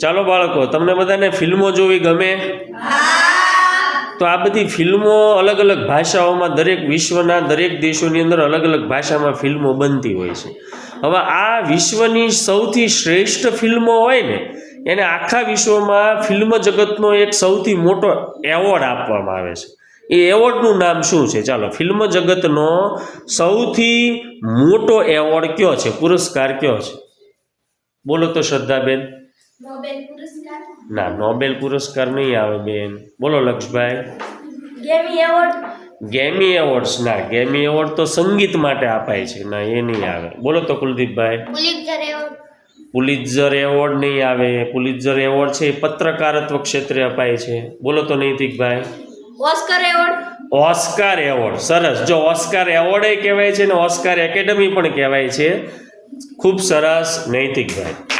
ચાલો બાળકો, તમને બધાને ફિલ્મો જોવી ગમે? તો આ બધી ફિલ્મો અલગ અલગ ભાષાઓમાં દરેક વિશ્વના દરેક દેશોની અંદર અલગ અલગ ભાષામાં ફિલ્મો બનતી હોય છે. હવે આ વિશ્વની સૌથી શ્રેષ્ઠ ફિલ્મો હોય ને, એને આખા વિશ્વમાં ફિલ્મ જગતનો એક સૌથી મોટો એવોર્ડ આપવામાં આવે છે. એ એવોર્ડનું નામ શું છે? ચાલો, ફિલ્મ જગતનો સૌથી મોટો એવોર્ડ કયો છે? પુરસ્કાર કયો છે? બોલો તો શ્રદ્ધાબેન. ના નોબેલ પુરસ્કાર નહીં આવે બેન. બોલો લક્ષભાઈ. ગેમી એવોર્ડ ગેમી એવોર્ડ્સ ના ગેમી એવોર્ડ તો સંગીત માટે અપાય છે. ના એ નહીં આવે. બોલો તો કુલદીપભાઈ. પુલિત્ઝર એવોર્ડ નહીં આવે. પુલિત્ઝર એવોર્ડ છે એ પત્રકારત્વ ક્ષેત્રે અપાય છે. બોલો તો નૈતિકભાઈ. ઓસ્કર એવોર્ડ ઓસ્કાર એવોર્ડ સરસ. જો ઓસ્કાર એવોર્ડ કહેવાય છે ને ઓસ્કાર એકેડમી પણ કહેવાય છે. ખૂબ સરસ નૈતિકભાઈ.